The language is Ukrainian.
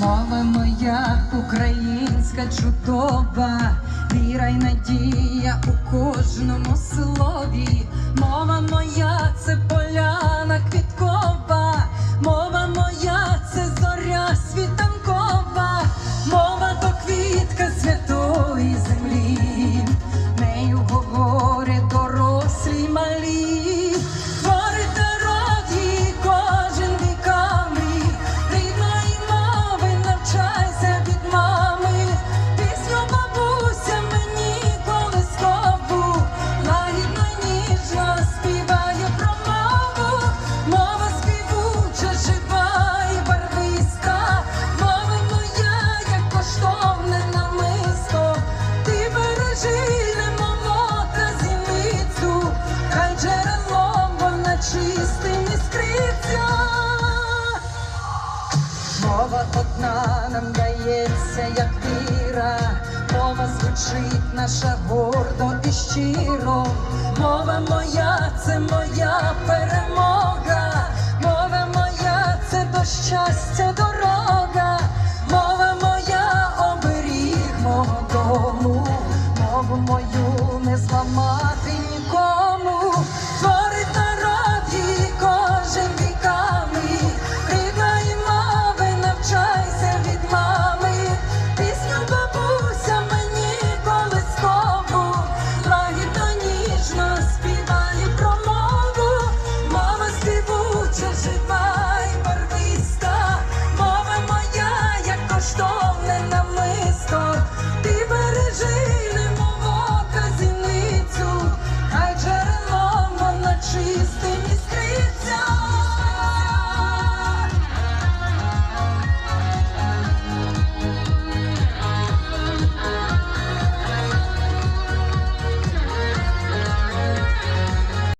Мова моя українська чудова, віра й надія у кожному слові. Мова моя це одна нам дається, як віра, мова звучить наша гордо і щиро, мова моя, це моя перемога, мова моя, це до щастя дорога, мова моя, оберіг мого дому, мову мою не зламати.